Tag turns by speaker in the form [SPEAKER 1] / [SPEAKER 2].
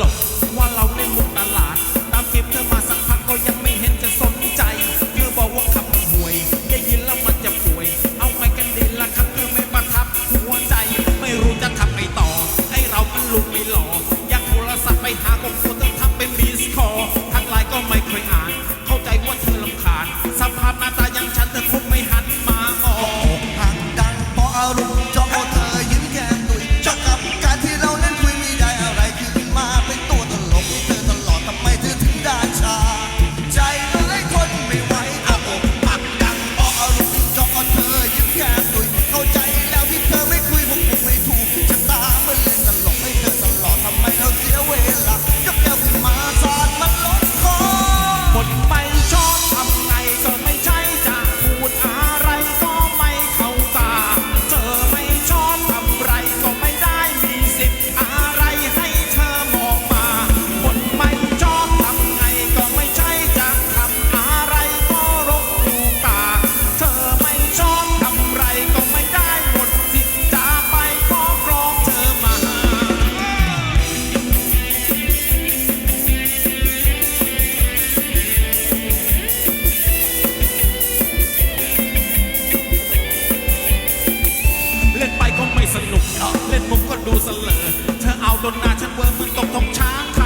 [SPEAKER 1] ว่าไม่ตลก ว่าเราเล่นมุกตลาด ตามเก็บเธอมาสักพักก็ยังไม่เห็นจะสนใจ เธอบอกว่าขับห่วย ได้ยินแล้วมันจะป่วย เอาไงกันดีล่ะครับเธอไม่ประทับหัวใจ ไม่รู้จะทำไงต่อให้เรามันลุกไม่หล่อ อยากโทรศัพท์ไปหาก็กลัวเธอทำเป็นมิสคอทางไลน์ก็ไม่เคยอ่าน เข้าใจว่าเธอลำคาญสภาพหน้าตาอย่างฉันเธอคงไม่หันมามอง
[SPEAKER 2] อกหักดังเพราะอารมณ์จ สนุ
[SPEAKER 1] กเล่นมุกก็ดูเสลอเธอเอาโดนนาฉันเวอร์มึงตกทองช้าง